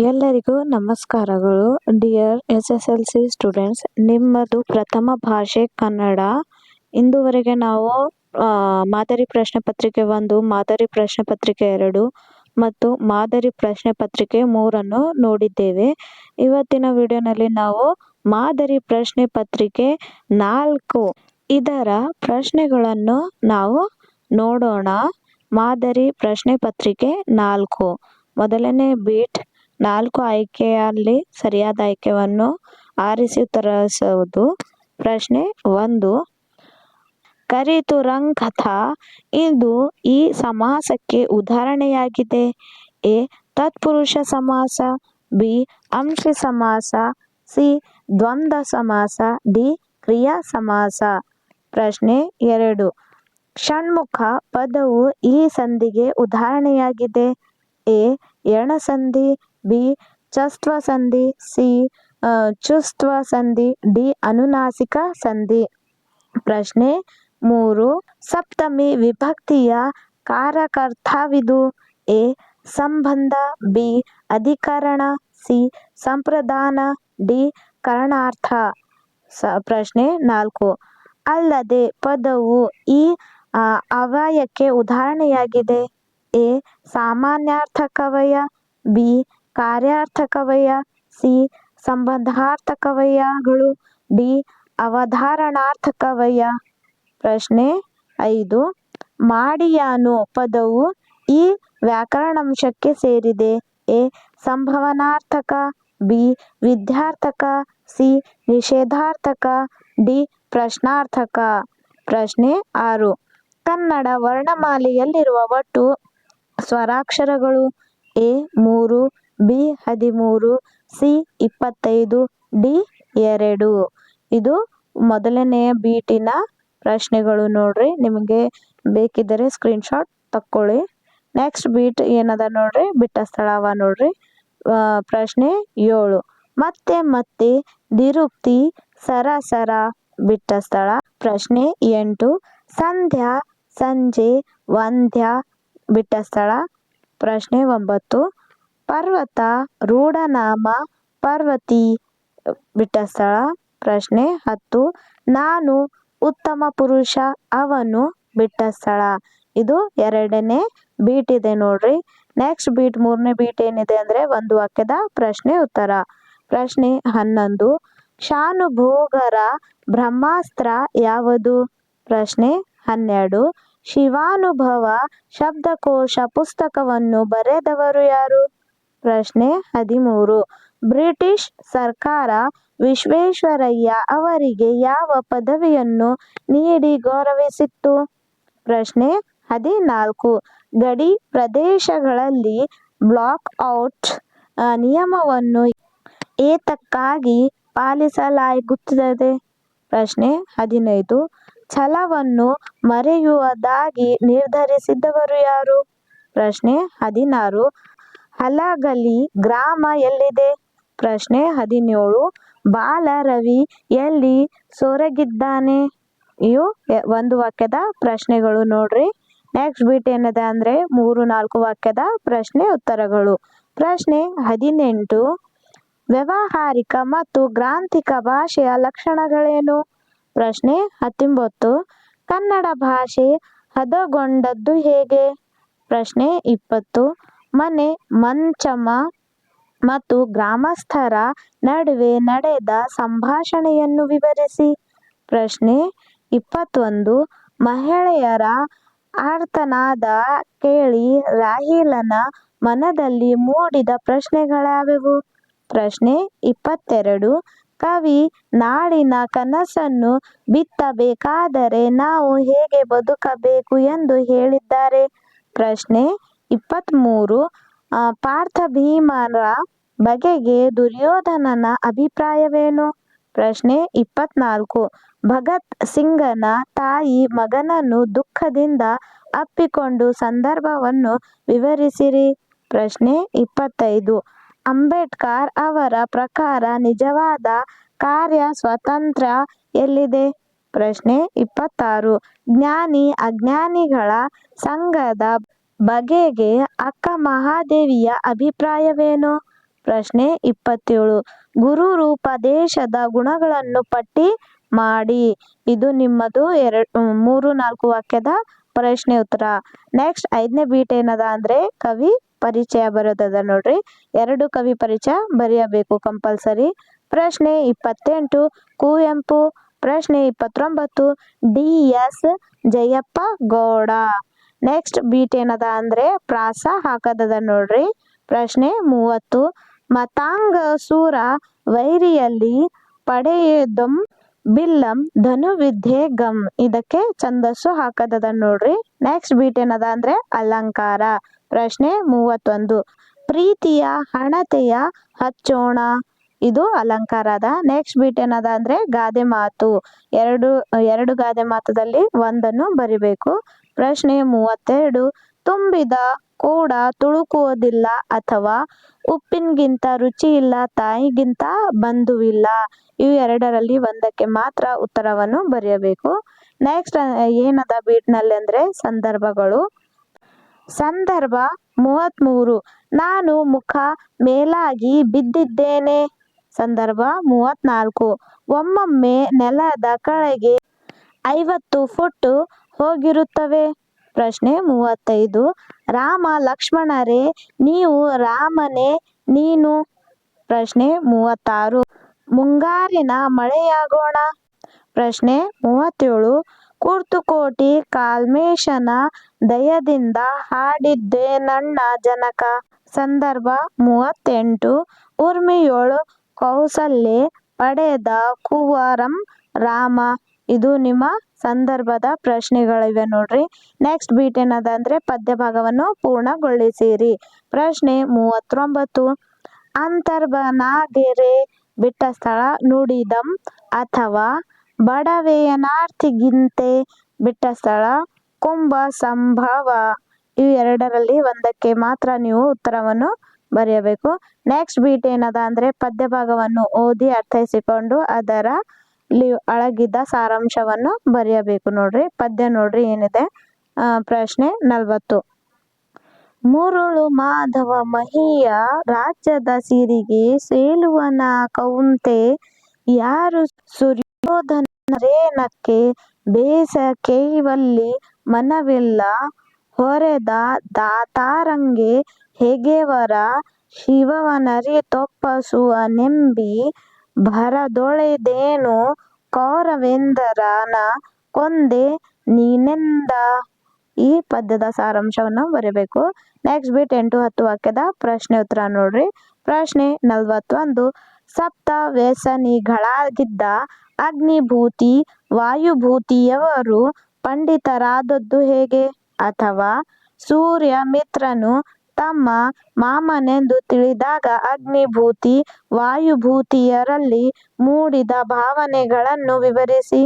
ಎಲ್ಲರಿಗೂ ನಮಸ್ಕಾರಗಳು. Dear S S L C students ನಿಮ್ಮದು ಪ್ರಥಮ ಭಾಷೆ ಕನ್ನಡ. ಇಂದುವರೆಗೆ ನಾವು ಮಾದರಿ ಪ್ರಶ್ನೆ ಪತ್ರಿಕೆ ಒಂದು, ಮಾದರಿ ಪ್ರಶ್ನೆ ಪತ್ರಿಕೆ ಎರಡು ಮತ್ತು ಮಾದರಿ ಪ್ರಶ್ನೆ ಪತ್ರಿಕೆ ಮೂರನ್ನು ನೋಡಿದ್ದೇವೆ. ಇವತ್ತಿನ ವಿಡಿಯೋನಲ್ಲಿ ನಾವು ಮಾದರಿ ಪ್ರಶ್ನೆ ಪತ್ರಿಕೆ ನಾಲ್ಕು ಇದರ ಪ್ರಶ್ನೆಗಳನ್ನು ನಾವು ನೋಡೋಣ. ಮಾದರಿ ಪ್ರಶ್ನೆ ಪತ್ರಿಕೆ ನಾಲ್ಕು. ಮೊದಲನೇ ಬೀಟ್ ನಾಲ್ಕು ಆಯ್ಕೆಯಲ್ಲಿ ಸರಿಯಾದ ಆಯ್ಕೆಯನ್ನು ಆರಿಸಿ ಉತ್ತರಿಸುವುದು ಪ್ರಶ್ನೆ ಒಂದು. ಕರಿತು ರಂಗ್ ಕಥಾ ಇದು ಈ ಸಮಾಸಕ್ಕೆ ಉದಾಹರಣೆಯಾಗಿದೆ. ಎ. ತತ್ಪುರುಷ ಸಮಾಸ, ಬಿ. ಅಂಶ ಸಮಾಸ, ಸಿ. ದ್ವಂದ್ವ ಸಮಾಸ, ಡಿ. ಕ್ರಿಯಾ ಸಮಾಸ. ಪ್ರಶ್ನೆ ಎರಡು. ಷಣ್ಮುಖ ಪದವು ಈ ಸಂಧಿಗೆ ಉದಾಹರಣೆಯಾಗಿದೆ. ಎ. ಎಣಸಂಧಿ ಬಿ. ಚಸ್ತ್ವ ಸಂಧಿ, ಸಿ. ಚುಸ್ತ್ವ ಸಂಧಿ, ಡಿ. ಅನುನಾಸಿಕ ಸಂಧಿ. ಪ್ರಶ್ನೆ ಮೂರು. ಸಪ್ತಮಿ ವಿಭಕ್ತಿಯ ಕಾರಕರ್ಥವಿದು ಎ. ಸಂಬಂಧ, ಬಿ. ಅಧಿಕರಣ, ಸಿ. ಸಂಪ್ರದಾನ, ಡಿ. ಕರಣಾರ್ಥ. ಸ, ಪ್ರಶ್ನೆ ನಾಲ್ಕು. ಅಲ್ಲದೆ ಪದವು ಈ ಅವ್ಯಯಕ್ಕೆ ಉದಾಹರಣೆಯಾಗಿದೆ. ಎ. ಸಾಮಾನ್ಯಾರ್ಥ ಕವಯ ಬಿ. ಕಾರ್ಯಾರ್ಥಕವಯ ಸಿ. ಸಂಬಂಧಾರ್ಥಕವಯಗಳು ಡಿ. ಅವಧಾರಣಾರ್ಥಕವಯ ಪ್ರಶ್ನೆ ಐದು. ಮಾಡಿಯಾನು ಪದವು ಈ ವ್ಯಾಕರಣಾಂಶಕ್ಕೆ ಸೇರಿದೆ. ಎ. ಸಂಭವನಾರ್ಥಕ, ಬಿ. ವಿದ್ಯಾರ್ಥಕ, ಸಿ. ನಿಷೇಧಾರ್ಥಕ, ಡಿ. ಪ್ರಶ್ನಾರ್ಥಕ. ಪ್ರಶ್ನೆ ಆರು. ಕನ್ನಡ ವರ್ಣಮಾಲೆಯಲ್ಲಿರುವ ಒಟ್ಟು ಸ್ವರಾಕ್ಷರಗಳು ಎ ಮೂರು ಬಿ ಹದಿಮೂರು, ಸಿ ಇಪ್ಪತ್ತೈದು, ಡಿ ಎರಡು. ಇದು ಮೊದಲನೆಯ ಬೀಟಿನ ಪ್ರಶ್ನೆಗಳು ನೋಡ್ರಿ. ನಿಮಗೆ ಬೇಕಿದ್ದರೆ ಸ್ಕ್ರೀನ್ಶಾಟ್ ತಕ್ಕೊಳ್ಳಿ. ನೆಕ್ಸ್ಟ್ ಬೀಟ್ ಏನದ ನೋಡ್ರಿ? ಬಿಟ್ಟ ಸ್ಥಳ ಅವ ನೋಡ್ರಿ ಪ್ರಶ್ನೆ ಏಳು. ಮತ್ತೆ ಮತ್ತೆ ನಿರುಕ್ತಿ ಸರಸರ ಬಿಟ್ಟ ಸ್ಥಳ. ಪ್ರಶ್ನೆ ಎಂಟು. ಸಂಧ್ಯಾ, ಸಂಜೆ ವಂದ್ಯ ಬಿಟ್ಟ ಸ್ಥಳ. ಪ್ರಶ್ನೆ ಒಂಬತ್ತು. ಪರ್ವತ ರೂಢನಾಮ ಪರ್ವತಿ ಬಿಟ್ಟಸ್ಥಳ ಪ್ರಶ್ನೆ ಹತ್ತು. ನಾನು ಉತ್ತಮ ಪುರುಷ, ಅವನು ಬಿಟ್ಟ ಸ್ಥಳ. ಇದು ಎರಡನೇ ಬೀಟ್ ಇದೆ ನೋಡ್ರಿ. ನೆಕ್ಸ್ಟ್ ಬೀಟ್ ಮೂರನೇ ಬೀಟ್ ಏನಿದೆ ಅಂದ್ರೆ ಒಂದು ವಾಕ್ಯದ ಪ್ರಶ್ನೆ ಉತ್ತರ. ಪ್ರಶ್ನೆ ಹನ್ನೊಂದು. ಶಾನುಭೋಗರ ಬ್ರಹ್ಮಾಸ್ತ್ರ ಯಾವುದು? ಪ್ರಶ್ನೆ ಹನ್ನೆರಡು. ಶಿವಾನುಭವ ಶಬ್ದಕೋಶ ಪುಸ್ತಕವನ್ನು ಬರೆದವರು ಯಾರು? ಪ್ರಶ್ನೆ ಹದಿಮೂರು. ಬ್ರಿಟಿಷ್ ಸರ್ಕಾರ ವಿಶ್ವೇಶ್ವರಯ್ಯ ಅವರಿಗೆ ಯಾವ ಪದವಿಯನ್ನು ನೀಡಿ ಗೌರವಿಸಿತ್ತು? ಪ್ರಶ್ನೆ ಹದಿನಾಲ್ಕು. ಗಡಿ ಪ್ರದೇಶಗಳಲ್ಲಿ ಬ್ಲಾಕ್ ಔಟ್ ನಿಯಮವನ್ನು ಏತಕ್ಕಾಗಿ ಪಾಲಿಸಲಾಗುತ್ತದೆ? ಪ್ರಶ್ನೆ ಹದಿನೈದು. ಛಲವನ್ನು ಮರೆಯುವುದಾಗಿ ನಿರ್ಧರಿಸಿದವರು ಯಾರು? ಪ್ರಶ್ನೆ ಹದಿನಾರು. ಹಲಗಲಿ, ಗ್ರಾಮ ಎಲ್ಲಿದೆ? ಪ್ರಶ್ನೆ ಹದಿನೇಳು. ಬಾಲ ರವಿ ಎಲ್ಲಿ ಸೊರಗಿದ್ದಾನೆ? ಇವು ಒಂದು ವಾಕ್ಯದ ಪ್ರಶ್ನೆಗಳು ನೋಡ್ರಿ. ನೆಕ್ಸ್ಟ್ ಬಿಟ್ ಏನಿದೆ ಅಂದ್ರೆ ಮೂರು, ನಾಲ್ಕು ವಾಕ್ಯದ ಪ್ರಶ್ನೆ ಉತ್ತರಗಳು. ಪ್ರಶ್ನೆ ಹದಿನೆಂಟು. ವ್ಯಾವಹಾರಿಕ ಮತ್ತು ಗ್ರಾಂಥಿಕ ಭಾಷೆಯ ಲಕ್ಷಣಗಳೇನು? ಪ್ರಶ್ನೆ ಹತ್ತೊಂಬತ್ತು. ಕನ್ನಡ ಭಾಷೆ ಹದಗೊಂಡದ್ದು ಹೇಗೆ? ಪ್ರಶ್ನೆ ಇಪ್ಪತ್ತು. ಮನೆ, ಮಂಚಮ ಮತ್ತು ಗ್ರಾಮಸ್ಥರ ನಡುವೆ ನಡೆದ ಸಂಭಾಷಣೆಯನ್ನು ವಿವರಿಸಿ. ಪ್ರಶ್ನೆ ಇಪ್ಪತ್ತೊಂದು. ಮಹಿಳೆಯರ ಆರ್ತನಾದ ಕೇಳಿ ರಾಹಿಲನ ಮನದಲ್ಲಿ ಮೂಡಿದ ಪ್ರಶ್ನೆಗಳಾವೆವು. ಪ್ರಶ್ನೆ ಇಪ್ಪತ್ತೆರಡು. ಕವಿ ನಾಳಿನ ಕನಸನ್ನು ಬಿತ್ತಬೇಕಾದರೆ ನಾವು ಹೇಗೆ ಬದುಕಬೇಕು ಎಂದು ಹೇಳಿದ್ದಾರೆ. ಪ್ರಶ್ನೆ ಇಪ್ಪತ್ತ್ಮೂರು ಆ, ಪಾರ್ಥ ಭೀಮರ ಬಗೆಗೆ ದುರ್ಯೋಧನನ ಅಭಿಪ್ರಾಯವೇನು? ಪ್ರಶ್ನೆ ಇಪ್ಪತ್ನಾಲ್ಕು. ಭಗತ್ ಸಿಂಗನ ತಾಯಿ ಮಗನನ್ನು ದುಃಖದಿಂದ ಅಪ್ಪಿಕೊಂಡು ಸಂದರ್ಭವನ್ನು ವಿವರಿಸಿರಿ. ಪ್ರಶ್ನೆ ಇಪ್ಪತ್ತೈದು. ಅಂಬೇಡ್ಕರ್ ಅವರ ಪ್ರಕಾರ ನಿಜವಾದ ಕಾರ್ಯ ಸ್ವತಂತ್ರ ಎಲ್ಲಿದೆ? ಪ್ರಶ್ನೆ ಇಪ್ಪತ್ತಾರು. ಜ್ಞಾನಿ ಅಜ್ಞಾನಿಗಳ ಸಂಘದ ಬಗೆಗೆ ಅಕ್ಕ ಮಹಾದೇವಿಯ ಅಭಿಪ್ರಾಯವೇನು? ಪ್ರಶ್ನೆ ಇಪ್ಪತ್ತೇಳು. ಗುರು ರೂಪದೇಶದ ಗುಣಗಳನ್ನು ಪಟ್ಟಿ ಮಾಡಿ. ಇದು ನಿಮ್ಮದು ಮೂರು ನಾಲ್ಕು ವಾಕ್ಯದ ಪ್ರಶ್ನೆ ಉತ್ತರ. ನೆಕ್ಸ್ಟ್ ಐದನೇ ಬೀಟ್ ಏನದ ಅಂದ್ರೆ ಕವಿ ಪರಿಚಯ ಬರೋದದ ನೋಡ್ರಿ. ಎರಡು ಕವಿ ಪರಿಚಯ ಬರೆಯಬೇಕು ಕಂಪಲ್ಸರಿ. ಪ್ರಶ್ನೆ ಇಪ್ಪತ್ತೆಂಟು. ಕುವೆಂಪು. ಪ್ರಶ್ನೆ ಇಪ್ಪತ್ತೊಂಬತ್ತು. D S. Jayappa Gowda. Next bit ಏನದ ಅಂದ್ರೆ ಪ್ರಾಸ ಹಾಕದದ ನೋಡ್ರಿ. ಪ್ರಶ್ನೆ ಮೂವತ್ತು. ಮತಾಂಗ ಸೂರ ವೈರಿಯಲ್ಲಿ ಪಡೆಯದಂ ಬಿಲ್ಲಂ ಧನುವಿದ್ಯೆ ಗಮ್ ಇದಕ್ಕೆ ಛಂದಸ್ಸು ಹಾಕದದ ನೋಡ್ರಿ. ನೆಕ್ಸ್ಟ್ ಬೀಟ್ ಏನದ ಅಂದ್ರೆ ಅಲಂಕಾರ. ಪ್ರಶ್ನೆ ಮೂವತ್ತೊಂದು. ಪ್ರೀತಿಯ, ಹಣತೆಯ ಹಚ್ಚೋಣ. ಇದು ಅಲಂಕಾರ ಅದ. ನೆಕ್ಸ್ಟ್ ಬೀಟ್ ಏನದ ಅಂದ್ರೆ ಗಾದೆ ಮಾತು. ಎರಡು ಎರಡು ಗಾದೆ ಮಾತದಲ್ಲಿ ಒಂದನ್ನು ಬರಿಬೇಕು. ಪ್ರಶ್ನೆ ಮೂವತ್ತೆರಡು, ತುಂಬಿದ ಕೂಡ ತುಳುಕುವುದಿಲ್ಲ ಅಥವಾ ಉಪ್ಪಿನಗಿಂತ ಇಲ್ಲ ತಾಯಿಗಿಂತ ಬಂಧುವಿಲ್ಲ. ಇವು ಎರಡರಲ್ಲಿ ಒಂದಕ್ಕೆ ಮಾತ್ರ ಉತ್ತರವನ್ನು ಬರೆಯಬೇಕು. ನೆಕ್ಸ್ಟ್ ಏನದ ಬೀಟ್ನಲ್ಲಿ ಅಂದ್ರೆ ಸಂದರ್ಭಗಳು? ಸಂದರ್ಭ ಮೂವತ್ತ್ಮೂರು ನಾನು ಮುಖ ಮೇಲಾಗಿ ಬಿದ್ದಿದ್ದೇನೆ. ಸಂದರ್ಭ ಮೂವತ್ನಾಲ್ಕು, ಒಮ್ಮೊಮ್ಮೆ ನೆಲದ ಕೆಳಗೆ ಐವತ್ತು ಫುಟ್ ಹೋಗಿರುತ್ತವೆ. ಪ್ರಶ್ನೆ ಮೂವತ್ತೈದು. ರಾಮ ಲಕ್ಷ್ಮಣರೇ, ನೀವು ರಾಮನೇ, ನೀನು? ಪ್ರಶ್ನೆ ಮೂವತ್ತಾರು. ಮುಂಗಾರಿನ ಮಳೆಯಾಗೋಣ. ಪ್ರಶ್ನೆ ಮೂವತ್ತೇಳು. ಕೂರ್ತುಕೋಟಿ ಕಾಲ್ಮೇಶನ ದಯದಿಂದ ಹಾಡಿದ್ದೆ ನನ್ನ ಜನಕ. ಸಂದರ್ಭ ಮೂವತ್ತೆಂಟು. ಊರ್ಮಿಯೋಳು ಕೌಸಲ್ಯೆ ಪಡೆದ ಕುವರಂ ರಾಮ. ಇದು ನಿಮ್ಮ ಸಂದರ್ಭದ ಪ್ರಶ್ನೆಗಳಿವೆ ನೋಡ್ರಿ. ನೆಕ್ಸ್ಟ್ ಬೀಟ್ ಏನದ ಅಂದ್ರೆ ಪದ್ಯ ಭಾಗವನ್ನು ಪೂರ್ಣಗೊಳಿಸಿರಿ. ಪ್ರಶ್ನೆ ಮೂವತ್ತೊಂಬತ್ತು. ಅಂತರ್ಬನಾಗೆರೆ ಬಿಟ್ಟ ಸ್ಥಳ ನುಡಿದಂ ಅಥವಾ ಬಡವೆಯನಾರ್ಥಿಗಿಂತೆ ಬಿಟ್ಟ ಸ್ಥಳ ಕುಂಭ ಸಂಭವ. ಇವು ಎರಡರಲ್ಲಿ ಒಂದಕ್ಕೆ ಮಾತ್ರ ನೀವು ಉತ್ತರವನ್ನು ಬರೆಯಬೇಕು. ನೆಕ್ಸ್ಟ್ ಬೀಟ್ ಏನದ ಅಂದ್ರೆ ಪದ್ಯ ಭಾಗವನ್ನು ಓದಿ ಅರ್ಥೈಸಿಕೊಂಡು ಅದರ ಅಳಗಿದ್ದ ಸಾರಾಂಶವನ್ನು ಬರೆಯಬೇಕು ನೋಡ್ರಿ. ಪದ್ಯ ನೋಡ್ರಿ ಏನಿದೆ? ಪ್ರಶ್ನೆ ನಲ್ವತ್ತು. ಮುರುಳು ಮಾಧವ ಮಹಿಯ ರಾಜ್ಯದ ಸಿರಿಗೆ ಸೇಲುವನ ಕೌಂತೆ, ಯಾರು ಸುರ್ಯೋಧನರೇನಕ್ಕೆ ಬೇಸ ಕೇವಲ್ಲಿ ಮನವಿಲ್ಲ, ಹೊರೆದ ದಾತಾರಂಗೆ ಹೆಗೆವರ ಶಿವವನರಿತೊಪ್ಪಸುವನೆಂಬಿ ಭರದೊಳೆದೇನು ಕೌರವೇಂದ್ರನ ಕೊಂದೆ ನೀನೆಂದ? ಈ ಪದ್ಯದ ಸಾರಾಂಶವನ್ನು ಬರೀಬೇಕು. ನೆಕ್ಸ್ಟ್ ಬಿಟ್ ಎಂಟು ಹತ್ತು ವಾಕ್ಯದ ಪ್ರಶ್ನೆ ಉತ್ತರ ನೋಡ್ರಿ. ಪ್ರಶ್ನೆ ನಲ್ವತ್ತೊಂದು. ಸಪ್ತ ವ್ಯಸನಿಗಳಾಗಿದ್ದ ಅಗ್ನಿಭೂತಿ, ವಾಯುಭೂತಿಯವರು ಪಂಡಿತರಾದದ್ದು ಹೇಗೆ? ಅಥವಾ ಸೂರ್ಯ ಮಿತ್ರನು ತಮ್ಮ ಮಾಮನೆಂದು ತಿಳಿದಾಗ ಅಗ್ನಿಭೂತಿ ವಾಯುಭೂತಿಯರಲ್ಲಿ ಮೂಡಿದ ಭಾವನೆಗಳನ್ನು ವಿವರಿಸಿ.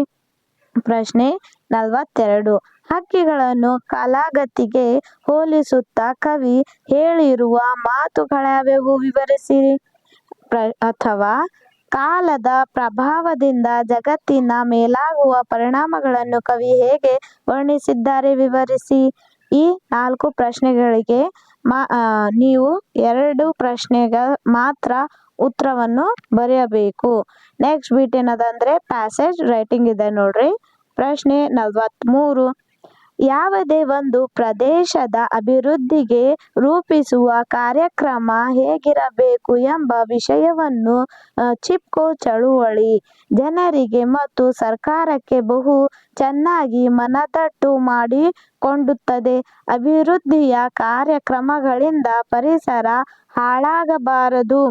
ಪ್ರಶ್ನೆ ನಲವತ್ತೆರಡು. ಹಕ್ಕಿಗಳನ್ನು ಕಾಲಗತಿಗೆ ಹೋಲಿಸುತ್ತಾ ಕವಿ ಹೇಳಿರುವ ಮಾತುಗಳ್ಯಾವ್ಯಾವು ವಿವರಿಸಿರಿ ಅಥವಾ ಕಾಲದ ಪ್ರಭಾವದಿಂದ ಜಗತ್ತಿನ ಮೇಲಾಗುವ ಪರಿಣಾಮಗಳನ್ನು ಕವಿ ಹೇಗೆ ವರ್ಣಿಸಿದ್ದಾರೆ ವಿವರಿಸಿ. ಈ ನಾಲ್ಕು ಪ್ರಶ್ನೆಗಳಿಗೆ ನೀವು ಎರಡು ಪ್ರಶ್ನೆಗೆ ಮಾತ್ರ ಉತ್ತರವನ್ನು ಬರೆಯಬೇಕು. ನೆಕ್ಸ್ಟ್ ಬಿಟ್ ಏನದ ಅಂದ್ರೆ ಪ್ಯಾಸೇಜ್ ರೈಟಿಂಗ್ ಇದೆ ನೋಡ್ರಿ. ಪ್ರಶ್ನೆ ನಲವತ್ತ್ಮೂರು ಯಾವುದೇ ಒಂದು ಪ್ರದೇಶದ ಅಭಿವೃದ್ಧಿಗೆ ರೂಪಿಸುವ ಕಾರ್ಯಕ್ರಮ ಹೇಗಿರಬೇಕು ಎಂಬ ವಿಷಯವನ್ನು ಚಿಪ್ಕೋ ಚಳುವಳಿ. ಜನರಿಗೆ ಮತ್ತು ಸರ್ಕಾರಕ್ಕೆ ಬಹು ಚೆನ್ನಾಗಿ ಮನದಟ್ಟು ಮಾಡಿಕೊಂಡುತ್ತದೆ. ಅಭಿವೃದ್ಧಿಯ ಕಾರ್ಯಕ್ರಮಗಳಿಂದ ಪರಿಸರ ಹಾಳಾಗಬಾರದು.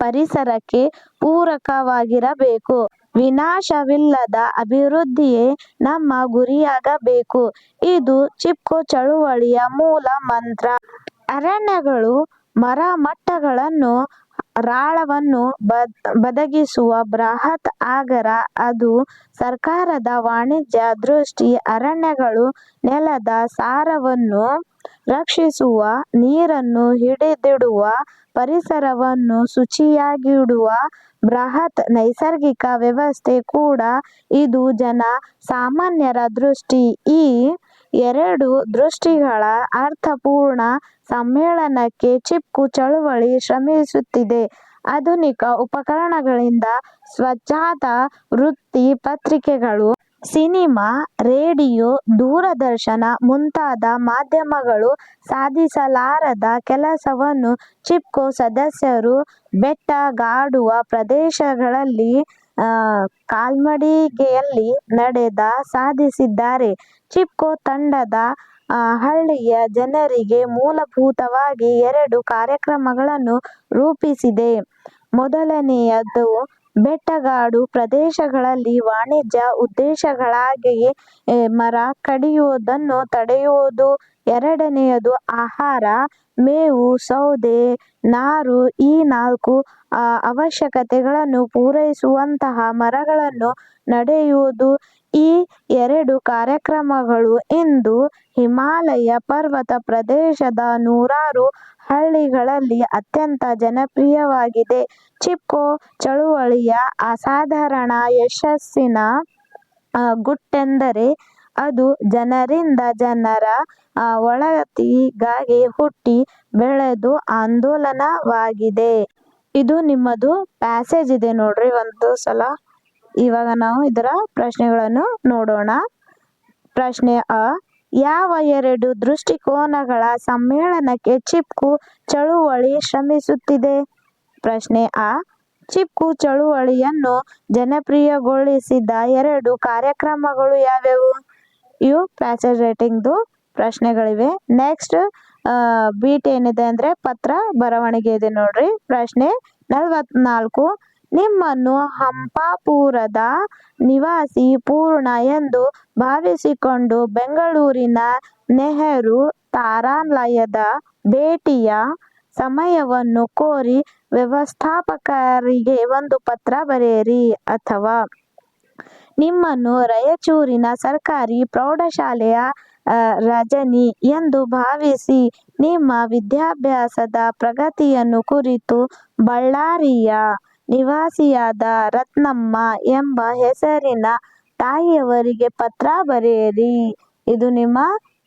ಪರಿಸರಕ್ಕೆ ಪೂರಕವಾಗಿರಬೇಕು. ವಿನಾಶವಿಲ್ಲದ ಅಭಿವೃದ್ಧಿಯೇ ನಮ್ಮ ಗುರಿಯಾಗಬೇಕು. ಇದು ಚಿಪ್ಕೋ ಚಳುವಳಿಯ ಮೂಲ ಮಂತ್ರ. ಅರಣ್ಯಗಳು, ಮರಮಟ್ಟಗಳನ್ನು, ರಾಳವನ್ನು ಬದಗಿಸುವ ಬೃಹತ್ ಆಗರ. ಅದು ಸರ್ಕಾರದ ವಾಣಿಜ್ಯ ದೃಷ್ಟಿ. ಅರಣ್ಯಗಳು ನೆಲದ ಸಾರವನ್ನು ರಕ್ಷಿಸುವ, ನೀರನ್ನು ಹಿಡಿದಿಡುವ ಪರಿಸರವನ್ನು ಶುಚಿಯಾಗಿಡುವ ಬೃಹತ್ ನೈಸರ್ಗಿಕ ವ್ಯವಸ್ಥೆ ಕೂಡ ಇದು ಜನ ಸಾಮಾನ್ಯರ ದೃಷ್ಟಿ ಈ ಎರಡು ದೃಷ್ಟಿಗಳ ಅರ್ಥಪೂರ್ಣ ಸಮ್ಮೇಳನಕ್ಕೆ ಚಿಪ್ಕು ಚಳುವಳಿ ಶ್ರಮಿಸುತ್ತಿದೆ. ಆಧುನಿಕ ಉಪಕರಣಗಳಿಂದ ಸ್ವಚ್ಛತಾ ವೃತ್ತಿ ಪತ್ರಿಕೆಗಳು, ಸಿನಿಮಾ, ರೇಡಿಯೋ, ದೂರದರ್ಶನ ಮುಂತಾದ ಮಾಧ್ಯಮಗಳು ಸಾಧಿಸಲಾರದ ಕೆಲಸವನ್ನು ಚಿಪ್ಕೋ ಸದಸ್ಯರು ಬೆಟ್ಟಗಾಡುವ ಪ್ರದೇಶಗಳಲ್ಲಿ ಕಾಲ್ನಡಿಗೆಯಲ್ಲಿ ನಡೆದ ಸಾಧಿಸಿದ್ದಾರೆ. ಚಿಪ್ಕೋ ತಂಡದ ಹಳ್ಳಿಯ ಜನರಿಗೆ ಮೂಲಭೂತವಾಗಿ ಎರಡು ಕಾರ್ಯಕ್ರಮಗಳನ್ನು ರೂಪಿಸಿದೆ. ಮೊದಲನೆಯದು ಬೆಟ್ಟಗಾಡು ಪ್ರದೇಶಗಳಲ್ಲಿ ವಾಣಿಜ್ಯ ಉದ್ದೇಶಗಳಿಗಾಗಿ ಮರ ಕಡಿಯುವುದನ್ನು ತಡೆಯುವುದು. ಎರಡನೆಯದು ಆಹಾರ, ಮೇವು, ಸೌದೆ, ನಾರು ಈ ನಾಲ್ಕು ಅವಶ್ಯಕತೆಗಳನ್ನು ಪೂರೈಸುವಂತಹ ಮರಗಳನ್ನು ನಡೆಯುವುದು ಈ ಎರಡು ಕಾರ್ಯಕ್ರಮಗಳು ಎಂದು ಹಿಮಾಲಯ ಪರ್ವತ ಪ್ರದೇಶದ ನೂರಾರು ಹಳ್ಳಿಗಳಲ್ಲಿ ಅತ್ಯಂತ ಜನಪ್ರಿಯವಾಗಿದೆ ಚಿಪ್ಕೋ ಚಳುವಳಿಯ ಅಸಾಧಾರಣ ಯಶಸ್ಸಿನ ಗುಟ್ಟೆಂದರೆ ಅದು ಜನರಿಂದ ಜನರ ಒಳಿತಿಗಾಗಿ ಹುಟ್ಟಿ ಬೆಳೆದು ಆಂದೋಲನವಾಗಿದೆ. ಇದು ನಿಮ್ಮದು ಪ್ಯಾಸೇಜ್ ಇದೆ ನೋಡ್ರಿ ಒಂದು ಸಲ. ಇವಾಗ ನಾವು ಇದರ ಪ್ರಶ್ನೆಗಳನ್ನು ನೋಡೋಣ. ಪ್ರಶ್ನೆ ಅ, ಯಾವ ಎರಡು ದೃಷ್ಟಿಕೋನಗಳ ಸಮ್ಮೇಳನಕ್ಕೆ ಚಿಪ್ಕು ಚಳುವಳಿ ಶ್ರಮಿಸುತ್ತಿದೆ? ಪ್ರಶ್ನೆ ಅ, ಚಿಪ್ಕು ಚಳುವಳಿಯನ್ನು ಜನಪ್ರಿಯಗೊಳಿಸಿದ ಎರಡು ಕಾರ್ಯಕ್ರಮಗಳು ಯಾವುವು? ಇವು ರೈಟಿಂಗ್ದು ಪ್ರಶ್ನೆಗಳಿವೆ. ನೆಕ್ಸ್ಟ್ ಬಿಟ್ ಏನಿದೆ ಅಂದ್ರೆ ಪತ್ರ ಬರವಣಿಗೆ ಇದೆ ನೋಡ್ರಿ. ಪ್ರಶ್ನೆ ನಲವತ್ನಾಲ್ಕು, ನಿಮ್ಮನ್ನು ಹಂಪಾಪುರದ ನಿವಾಸಿ ಪೂರ್ಣ ಎಂದು ಭಾವಿಸಿಕೊಂಡು ಬೆಂಗಳೂರಿನ ನೆಹರು ತಾರಾಲಯದ ಭೇಟಿಯ ಸಮಯವನ್ನು ಕೋರಿ ವ್ಯವಸ್ಥಾಪಕರಿಗೆ ಒಂದು ಪತ್ರ ಬರೆಯಿರಿ. ಅಥವಾ ನಿಮ್ಮನ್ನು ರಾಯಚೂರಿನ ಸರ್ಕಾರಿ ಪ್ರೌಢಶಾಲೆಯ ರಜನಿ ಎಂದು ಭಾವಿಸಿ ನಿಮ್ಮ ವಿದ್ಯಾಭ್ಯಾಸದ ಪ್ರಗತಿಯನ್ನು ಕುರಿತು ಬಳ್ಳಾರಿಯ ನಿವಾಸಿಯಾದ ರತ್ನಮ್ಮ ಎಂಬ ಹೆಸರಿನ ತಾಯಿಯವರಿಗೆ ಪತ್ರ ಬರೆಯಿರಿ. ಇದು ನಿಮ್ಮ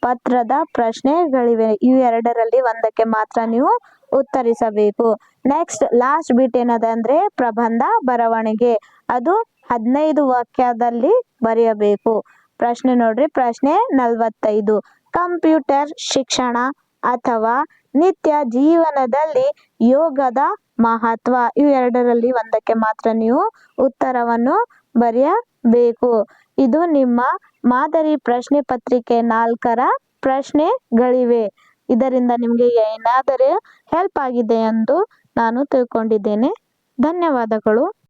ಪತ್ರದ ಪ್ರಶ್ನೆಗಳಿವೆ. ಇವೆರಡರಲ್ಲಿ ಒಂದಕ್ಕೆ ಮಾತ್ರ ನೀವು ಉತ್ತರಿಸಬೇಕು. ನೆಕ್ಸ್ಟ್ ಲಾಸ್ಟ್ ಬಿಟ್ ಏನದಂದ್ರೆ ಪ್ರಬಂಧ ಬರವಣಿಗೆ. ಅದು ಹದಿನೈದು ವಾಕ್ಯದಲ್ಲಿ ಬರೆಯಬೇಕು. ಪ್ರಶ್ನೆ ನೋಡ್ರಿ ಪ್ರಶ್ನೆ ನಲವತ್ತೈದು, ಕಂಪ್ಯೂಟರ್ ಶಿಕ್ಷಣ ಅಥವಾ ನಿತ್ಯ ಜೀವನದಲ್ಲಿ ಯೋಗದ ಮಹತ್ವ ಇವು ಎರಡರಲ್ಲಿ ಒಂದಕ್ಕೆ ಮಾತ್ರ ನೀವು ಉತ್ತರವನ್ನು ಬರೆಯಬೇಕು. ಇದು ನಿಮ್ಮ ಮಾದರಿ ಪ್ರಶ್ನೆ ಪತ್ರಿಕೆ ನಾಲ್ಕರ ಪ್ರಶ್ನೆಗಳಿವೆ. ಇದರಿಂದ ನಿಮಗೆ ಏನಾದರೂ ಹೆಲ್ಪ್ ಆಗಿದೆ ಎಂದು ನಾನು ತಿಳ್ಕೊಂಡಿದ್ದೇನೆ. ಧನ್ಯವಾದಗಳು.